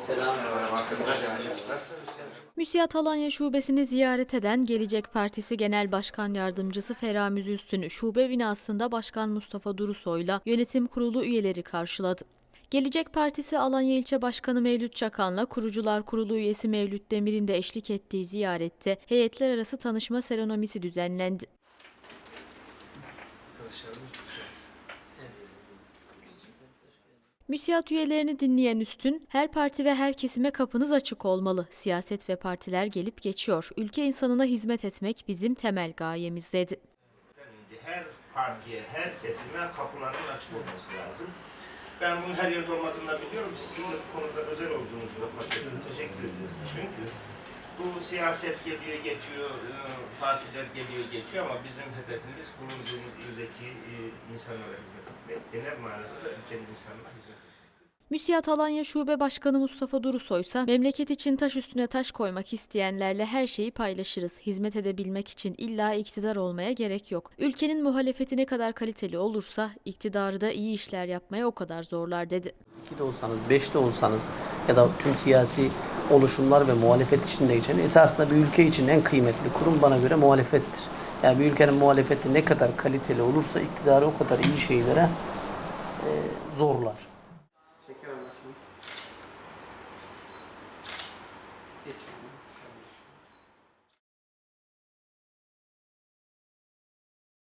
Selam. Müsiyat Alanya Şubesini ziyaret eden Gelecek Partisi Genel Başkan Yardımcısı Ferah Müzüstün, şube binasında Başkan Mustafa Durusoy'la yönetim kurulu üyeleri karşıladı. Gelecek Partisi Alanya İlçe Başkanı Mevlüt Çakan'la Kurucular Kurulu üyesi Mevlüt Demir'in de eşlik ettiği ziyarette heyetler arası tanışma serenomisi düzenlendi. Müsiyat üyelerini dinleyen Üstün, her parti ve her kesime kapınız açık olmalı. Siyaset ve partiler gelip geçiyor. Ülke insanına hizmet etmek bizim temel gayemiz dedi. her partiye, her kesime kapıların açık olması lazım. Ben bunun her yerde olmadığını biliyorum. Sizin de bu konuda özel olduğunuzu da fark. Teşekkür ederiz. Çünkü bu siyaset geliyor geçiyor, e, partiler geliyor geçiyor ama bizim hedefimiz bulunduğumuz ildeki e, insanlara hizmet etmek. Genel manada da ülkenin insanına hizmet etmek. Müsiyat Alanya Şube Başkanı Mustafa Durusoy ise memleket için taş üstüne taş koymak isteyenlerle her şeyi paylaşırız. Hizmet edebilmek için illa iktidar olmaya gerek yok. Ülkenin muhalefeti ne kadar kaliteli olursa iktidarı da iyi işler yapmaya o kadar zorlar dedi. 2'de olsanız, 5'te olsanız ya da tüm siyasi oluşumlar ve muhalefet içinde geçen esasında bir ülke için en kıymetli kurum bana göre muhalefettir. Yani bir ülkenin muhalefeti ne kadar kaliteli olursa iktidarı o kadar iyi şeylere e, zorlar. Çekiyorum